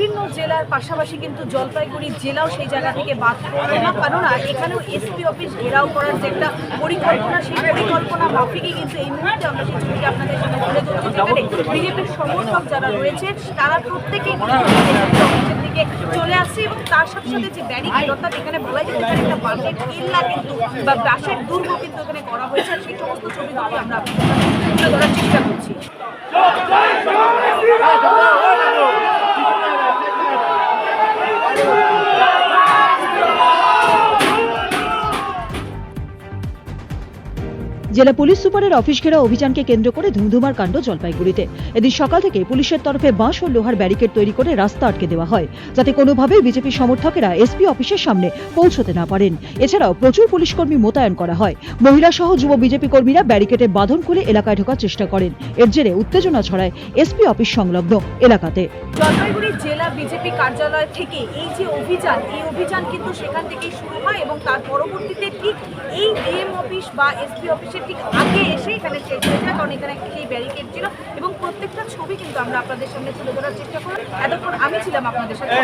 বিভিন্ন জেলার পাশাপাশি কিন্তু জলপাইগুড়ি জেলাও সেই জায়গা থেকে বাদ পড়বে না কেননা এখানেও এসপি অফিস ঘেরাও করার যে একটা পরিকল্পনা, সেই পরিকল্পনা মাফিকই কিন্তু এই মুহূর্তে আমরা সেই ছবিটা আপনাদের সামনে তুলে ধরছি। যেখানে বিজেপির সমর্থক যারা রয়েছে, তারা প্রত্যেকেই দিকে চলে আসছে এবং তার সাথে সাথে যে ব্যারিকেড, অর্থাৎ এখানে বলা যায় এখানে একটা বাসের কিল্লা কিন্তু বা বাসের দুর্গ কিন্তু এখানে করা হয়েছে। সেই সমস্ত ছবিগুলো আমরা তুলে ধরার চেষ্টা করছি। জেলা পুলিশ সুপারের অফিস ঘেরা অভিযানকে কেন্দ্র করে ধুমধুমার কাণ্ড জলপাইগুড়িতে। এদিন সকাল থেকে পুলিশের তরফে বাঁশ ও লোহার ব্যারিকেড তৈরি করে রাস্তা আটকে দেওয়া হয়, যাতে কোনোভাবেই বিজেপি সমর্থকেরা এসপি অফিসের সামনে পৌঁছতে না পারেন। এছাড়াও প্রচুর পুলিশ কর্মী মোতায়েন করা হয়। মহিলা সহ যুব বিজেপি কর্মীরা ব্যারিকেডে বাঁধন খুলে এলাকায় ঢোকার চেষ্টা করেন। এর জেরে উত্তেজনা ছড়ায় এসপি অফিস সংলগ্ন এলাকাতে। জলপাইগুড়ি জেলা বিজেপি কার্যালয় থেকে এই যে অভিযান, এই অভিযান কিন্তু সেখান থেকেই শুরু হয় এবং তার পরবর্তীতে ঠিক এই ডিএম অফিস বা এসপি অফিসের ঠিক আগে এসে এখানে শেষ হয়ে যায়, কারণ এখানে সেই ব্যারিকেড ছিল এবং প্রত্যেকটা ছবি কিন্তু আমরা আপনাদের সামনে তুলে ধরার চেষ্টা করি এতক্ষণ আমি ছিলাম আপনাদের সাথে।